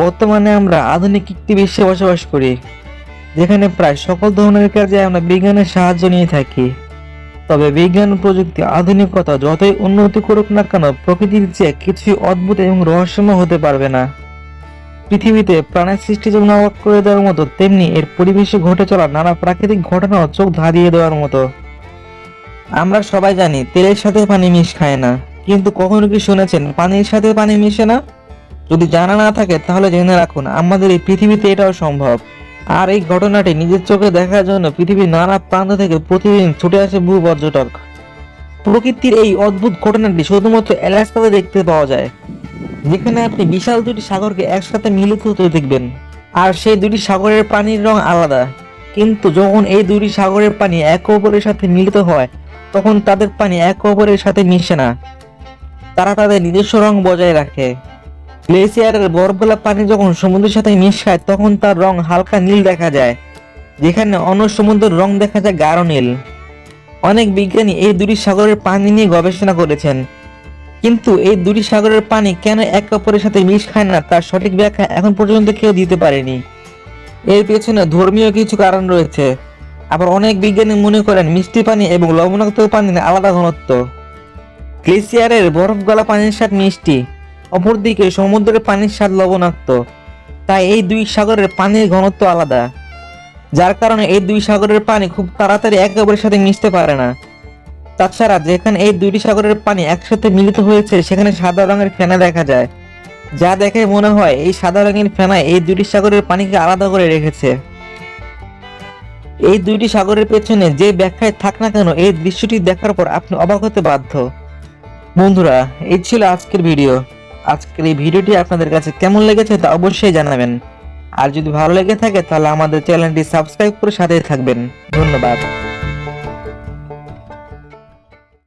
বর্তমানে আমরা আধুনিক একটি বিশ্বে বসবাস করি, যেখানে প্রায় সকল ধরনের কাজে আমরা বিজ্ঞানের সাহায্য নিয়ে থাকি। তবে বিজ্ঞান প্রযুক্তি আধুনিকতা যতই উন্নতি করুক না কেন, প্রকৃতির চেয়ে কিছুই অদ্ভুত এবং রহস্যময় হতে পারবে না। পৃথিবীতে প্রাণের সৃষ্টি যেমন অবাক করে দেওয়ার মতো, তেমনি এর পরিবেশে ঘটে চলা নানা প্রাকৃতিক ঘটনাও চোখ ধাঁধিয়ে দেওয়ার মতো। আমরা সবাই জানি, তেলের সাথে পানি মিশ খায় না, কিন্তু কখনো কি শুনেছেন, পানির সাথে পানি মিশে না? যদি জানা না থাকে, তাহলে জেনে রাখুন, আমাদের এই পৃথিবীতে এটাও সম্ভব। আর এই ঘটনাটি নিজের চোখে দেখার জন্য পৃথিবীর নানা প্রান্ত থেকে প্রতিদিন ছুটে আসে বহু পর্যটক। প্রকৃতির এই অদ্ভুত ঘটনাটি শুধুমাত্র এলাস্কাতে দেখতে পাওয়া যায়। যেখানে আপনি বিশাল দুটি সাগরকে একসাথে মিলিত হতে দেখবেন। আর সেই দুটি সাগরের পানির রং আলাদা। কিন্তু যখন এই দুটি সাগরের পানি একে অপরের সাথে মিলিত হয়, তখন তাদের পানি একে অপরের সাথে মিশে না। তারা তাদের নিজস্ব রং বজায় রাখে। গ্লেসিয়ারের বরফগুলা পানি যখন সমুদ্রের সাথে মিশায়, তখন তার রং হালকা নীল দেখা যায়। যেখানে অন্য সমুদ্রের রং দেখা যায় গাঢ় নীল। অনেক বিজ্ঞানী এই দুটি সাগরের পানি নিয়ে গবেষণা করেছেন। কিন্তু এই দুটি সাগরের পানি কেন একে অপরের সাথে মিশ খায় না, তার সঠিক ব্যাখ্যা এখন পর্যন্ত কেউ দিতে পারেনি। এর পেছনে ধর্মীয় কিছু কারণ রয়েছে। আবার অনেক বিজ্ঞানী মনে করেন মিষ্টি পানি এবং লবণাক্ত পানির আলাদা ঘনত্ব। গ্লেসিয়ারের বরফ গলা পানির স্বাদ মিষ্টি। অপরদিকে সমুদ্রের পানির স্বাদ লবণাক্ত, তাই এই দুই সাগরের পানির ঘনত্ব আলাদা, যার কারণে এই দুই সাগরের পানি খুব তাড়াতাড়ি একে অপরের সাথে মিশতে পারে না। তাছাড়া যেখানে এই দুইটি সাগরের পানি একসাথে মিলিত হয়েছে, সেখানে সাদা রঙের ফেনা দেখা যায়, যা দেখে মনে হয় এই সাদা রঙের ফেনা এই দুইটি সাগরের পানিকে আলাদা করে রেখেছে। এই দুইটি সাগরের পেছনে যে ব্যাখ্যায় থাক না কেন, এই দৃশ্যটি দেখার পর আপনি অবাক হতে বাধ্য। বন্ধুরা, এই ছিল আজকের ভিডিও। আজকের এই ভিডিওটি আপনাদের কাছে কেমন লেগেছে তা অবশ্যই জানাবেন। আর যদি ভালো লেগে থাকে, তাহলে আমাদের চ্যানেলটি সাবস্ক্রাইব করে সাথে থাকবেন। ধন্যবাদ।